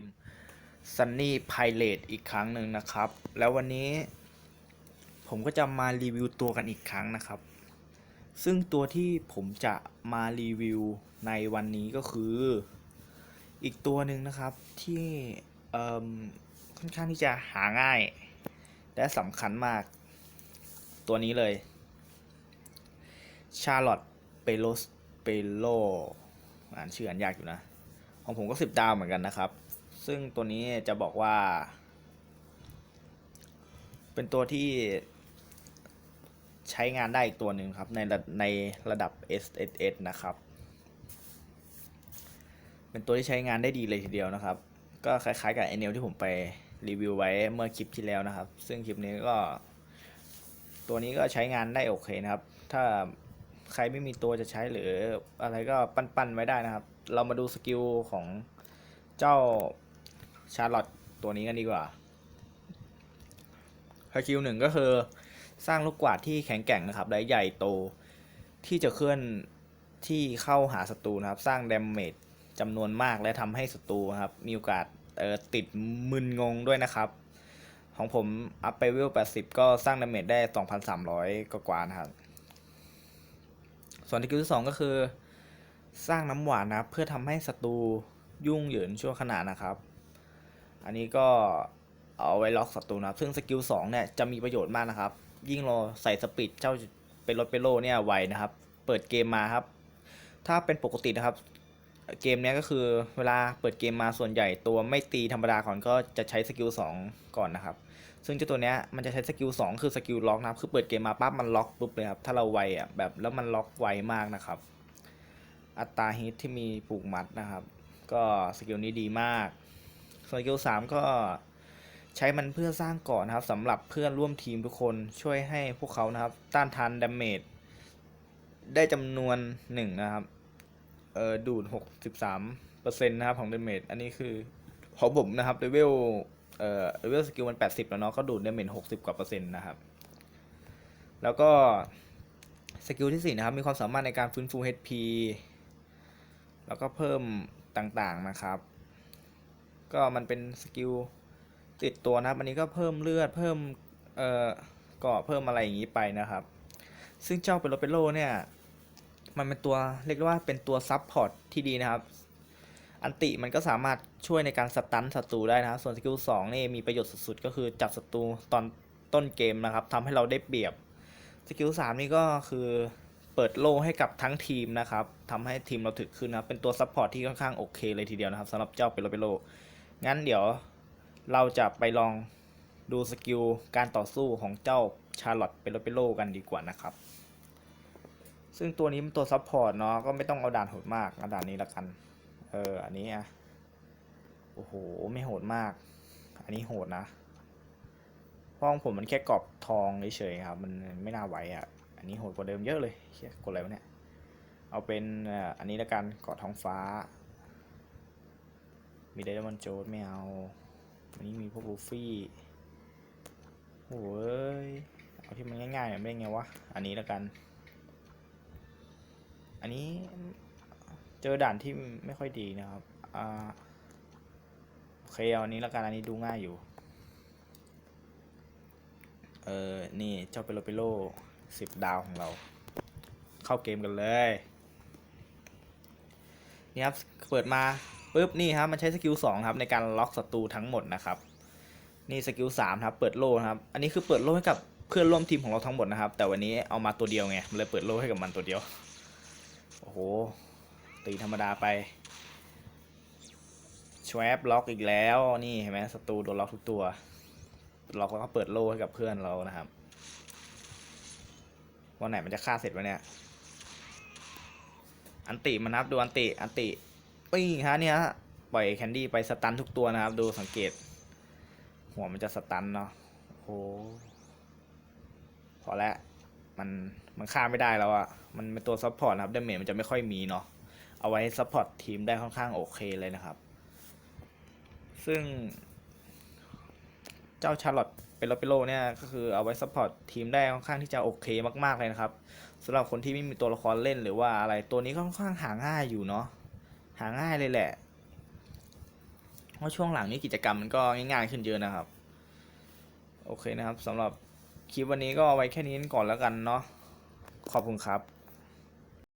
ม Sunny Pilot อีกครั้งหนึ่งนะครับ แล้ววันนี้ผมก็จะมารีวิวตัวกันอีกครั้งนะครับ ซึ่งตัวที่ผมจะมารีวิวในวันนี้ก็คือ อีกตัวหนึ่งนะครับที่ค่อนข้างที่จะหาง่าย และสำคัญมาก ตัวนี้เลยชาร์ลอตเปโลสเปโลอ่านชื่ออ่านยากอยู่นะ ของผมก็สิบดาวเหมือนกันนะครับ ซึ่งตัวนี้จะบอกว่า เป็นตัวที่ใช้งานได้อีกตัวหนึ่งครับ ในระในระดับ SSS นะครับ เป็นตัวที่ใช้งานได้ดีเลยทีเดียวนะครับ ก็คล้ายๆกับไอเนลที่ผมไปรีวิวไว้เมื่อคลิปที่แล้วนะครับ ซึ่งคลิปนี้ก็ ตัวนี้ก็ใช้งานได้โอเคนะครับ ถ้าใครไม่มีตัวจะใช้หรืออะไรก็ปั้นๆไว้ได้นะครับ เรามาดูสกิลของเจ้า ชาร์ลอตตัวนี้กันดีกว่าสกิลหนึ่งก็คือ สร้างลูกกวาดที่แข็งแกร่งนะครับและใหญ่โตที่จะเคลื่อนที่เข้าหาศัตรูนะครับ สร้างดาเมจจำนวนมากและทำให้ศัตรูครับ มีโอกาสเออติดมึนงงด้วยนะครับ ของผมอัพไปเวล 80 ก็สร้างดาเมจได้ 2,300กว่านะครับ ส่วนสกิลที่2ก็คือ สร้างน้ำหวานนะครับ เพื่อทำให้ศัตรูยุ่งเหยินชั่วขณะนะครับ อันนี้ก็เอาไว้ล็อกศัตรูนะครับ ซึ่งสกิล2เนี่ยจะมีประโยชน์มากนะครับ ยิ่งเราใส่สปีดเจ้าเป็นรถเปโลเนี่ยไวนะครับ เปิดเกมมาครับ ถ้าเป็นปกตินะครับ เกมเนี้ยก็คือเวลาเปิดเกมมาส่วนใหญ่ตัวไม่ตีธรรมดาก่อนก็จะใช้สกิล2ก่อนนะครับ ซึ่งเจ้าตัวเนี้ยมันจะใช้สกิล2คือสกิลล็อกนะครับ คือเปิดเกมมาปั๊บมันล็อกปุ๊บเลยครับ ถ้าเราไวอะแบบแล้วมันล็อกไวมากนะครับ อัตราฮิตที่มีผูกมัดนะครับ ก็สกิลนี้ดีมาก ส่วนสกิล3ก็ใช้มันเพื่อสร้างเกาะนะครับสำหรับเพื่อนร่วมทีมทุกคนช่วยให้พวกเขานะครับ ต้านทานดาเมจได้จำนวนหนึ่งนะครับเอ่อดูด 63%นะครับของดาเมจอันนี้คือของผมนะครับเลเวลเอ่อเลเวลสกิลมัน 80 แล้วเนาะก็ดูดดาเมจ60 กว่าเปอร์เซ็นต์นะครับ แล้วก็สกิลที่ 4 นะครับ มีความสามารถในการฟื้นฟู HP แล้วก็เพิ่มต่างๆนะครับ ก็มันเป็นสกิลติดตัวนะครับ อันนี้ก็เพิ่มเลือดเพิ่มเอ่อเกาะเพิ่มอะไรอย่างนี้ไปนะครับ ซึ่งเจ้าเป็นโรเปโลเนี่ยมันเป็นตัวเรียกว่าเป็นตัวซับพอร์ตที่ดีนะครับ อันติมันก็สามารถช่วยในการสตันศัตรูได้นะครับ ส่วนสกิล2นี่มีประโยชน์สุดๆ ก็คือจับศัตรูตอนต้นเกมนะครับทำให้เราได้เปรียบ สกิล3นี่ก็คือเปิดโลให้กับทั้งทีมนะครับทำให้ทีมเราถึกขึ้นนะครับเป็นตัวซับพอร์ตที่ค่อนข้างโอเคเลยทีเดียวนะครับสำหรับเจ้าเปโลเปโล งั้นเดี๋ยวเราจะไปลองดูสกิลการต่อสู้ของเจ้าชาร์ลอตเปโลเปโลกันดีกว่านะครับ ซึ่งตัวนี้เป็นตัวซับพอร์ตเนาะก็ไม่ต้องเอาด่านโหดมากเอาด่านนี้ละกัน เออ อันนี้อะ โอ้โห ไม่โหดมาก อันนี้โหดนะเพราะของผมมันแค่กรอบทองเฉยๆครับ มันไม่น่าไหวอะ อันนี้โหดกว่าเดิมเยอะเลยเชี่ยกดอะไรวะเนี่ย เอาเป็นอันนี้ละกันเกาะท้องฟ้า มีไดมอนโจดไม่เอาอันนี้มีพวกลูฟี่โอ้ยเอาที่มันง่ายๆหน่อยไม่ได้ไงวะ อันนี้ละกัน อันนี้เจอด่านที่ไม่ค่อยดีนะครับ อ่าโอเคเอาอันนี้ละกัน อันนี้ดูง่ายอยู่ เออ นี่เจ้าเปโลเปโลสิบดาวของเรา เข้าเกมกันเลย นี่ครับ เปิดมา ปุ๊บนี่ครับมันใช้สกิลสองครับในการล็อกศัตรูทั้งหมดนะครับนี่สกิลสามครับเปิดโล่ครับอันนี้คือเปิดโล่ให้กับเพื่อนร่วมทีมของเราทั้งหมดนะครับ แต่วันนี้เอามาตัวเดียวไงมันเลยเปิดโล่ให้กับมันตัวเดียวโอ้โหตีธรรมดาไปชวบล็อกอีกแล้วนี่เห็นไหมศัตรูโดนล็อกทุกตัวล็อกแล้วก็เปิดโล่ให้กับเพื่อนเรานะครับวันไหนมันจะฆ่าเสร็จวะเนี่ยอันติมันนับดูอันติอันติ ปิ้งฮะเนี่ยฮะปล่อยแคนดี้ไปสตันทุกตัวนะครับ ดูสังเกต หัวมันจะสตันเนาะโอ้พอแล้วมันมันฆ่าไม่ได้แล้วอะมันเป็นตัวซัพพอร์ตนะครับดาเมจมันจะไม่ค่อยมีเนาะเอาไว้ซัพพอร์ตทีมได้ค่อนข้างโอเคเลยนะครับ ซึ่ง เจ้าชาร์ลอตเป็นโรเปโลเนี่ยก็คือเอาไว้ซัพพอร์ตทีมได้ค่อนข้างที่จะโอเคมากๆเลยนะครับสำหรับคนที่ไม่มีตัวละครเล่นหรือว่าอะไรตัวนี้ค่อนข้างหาง่ายอยู่เนาะ หาง่ายเลยแหละ เพราะช่วงหลังนี้กิจกรรมมันก็ง่ายๆขึ้นเยอะนะครับ โอเคนะครับสำหรับคลิปวันนี้ก็ไว้แค่นี้ก่อนแล้วกันเนาะขอบคุณครับ